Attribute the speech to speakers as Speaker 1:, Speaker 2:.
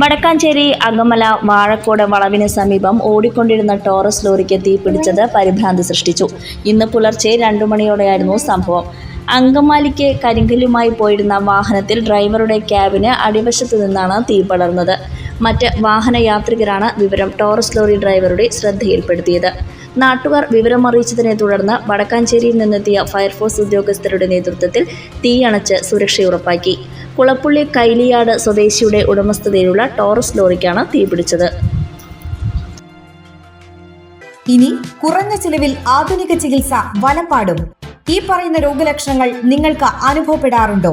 Speaker 1: വടക്കാഞ്ചേരി അകമല വാഴക്കോട് വളവിന് സമീപം ഓടിക്കൊണ്ടിരുന്ന ടോറസ് ലോറിക്ക് തീപിടിച്ചത് പരിഭ്രാന്തി സൃഷ്ടിച്ചു. ഇന്ന് പുലർച്ചെ രണ്ടു മണിയോടെയായിരുന്നു സംഭവം. അങ്കമാലിക്ക് കരിങ്കല്ലുമായി പോയിരുന്ന വാഹനത്തിൽ ഡ്രൈവറുടെ ക്യാബിന് അടിവശത്തു നിന്നാണ് തീ പടർന്നത്. മറ്റ് വാഹനയാത്രികരാണ് വിവരം ടോറസ് ലോറി ഡ്രൈവറുടെ ശ്രദ്ധയിൽപ്പെടുത്തിയത്. നാട്ടുകാർ വിവരമറിയിച്ചതിനെ തുടർന്ന് വടക്കാഞ്ചേരിയിൽ നിന്നെത്തിയ ഫയർഫോഴ്സ് ഉദ്യോഗസ്ഥരുടെ നേതൃത്വത്തിൽ തീയണച്ച് സുരക്ഷ ഉറപ്പാക്കി കുളപ്പുള്ളി കൈലിയാട് സ്വദേശിയുടെ ഉടമസ്ഥതയിലുള്ള ടോറസ് ലോറിക്കാണ് തീപിടിച്ചത്
Speaker 2: ഇനി കുറഞ്ഞ ചിലവിൽ ആധുനിക ചികിത്സ വലപ്പാടും ഈ പറയുന്ന രോഗലക്ഷണങ്ങൾ നിങ്ങൾക്ക് അനുഭവപ്പെടാറുണ്ടോ?